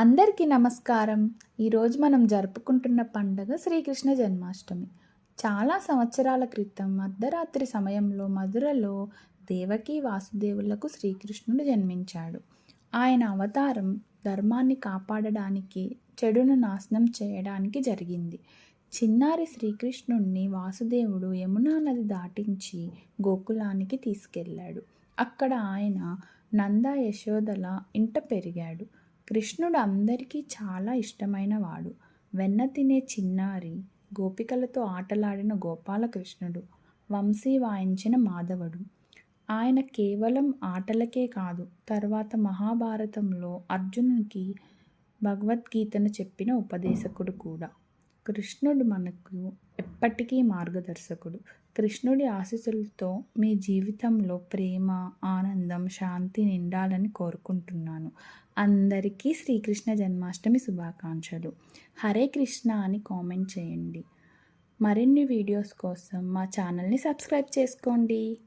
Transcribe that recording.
అందరికీ నమస్కారం. ఈరోజు మనం జరుపుకుంటున్న పండగ శ్రీకృష్ణ జన్మాష్టమి. చాలా సంవత్సరాల క్రితం అర్ధరాత్రి సమయంలో మధురలో దేవకి వాసుదేవులకు శ్రీకృష్ణుడు జన్మించాడు. ఆయన అవతారం ధర్మాన్ని కాపాడడానికి చెడును నాశనం చేయడానికి జరిగింది. చిన్నారి శ్రీకృష్ణుణ్ణి వాసుదేవుడు యమునా నది దాటించి గోకులానికి తీసుకెళ్ళాడు. అక్కడ ఆయన నంద యశోదల ఇంట పెరిగాడు. కృష్ణుడు అందరికీ చాలా ఇష్టమైన వాడు. వెన్న తినే చిన్నారి గోపికలతో ఆటలాడిన గోపాలకృష్ణుడు వంశీ వాయించిన మాధవుడు. ఆయన కేవలం ఆటలకే కాదు తర్వాత మహాభారతంలో అర్జునునికి భగవద్గీతను చెప్పిన ఉపదేశకుడు కూడా. కృష్ణుడు మనకు ఎప్పటికీ మార్గదర్శకుడు. కృష్ణుడి ఆశీస్సులతో మీ జీవితంలో ప్రేమ ఆనందం శాంతి నిండాలని కోరుకుంటున్నాను. అందరికీ శ్రీకృష్ణ జన్మాష్టమి శుభాకాంక్షలు. హరే కృష్ణ అని కామెంట్ చేయండి. మరిన్ని వీడియోస్ కోసం మా ఛానల్ని సబ్స్క్రైబ్ చేసుకోండి.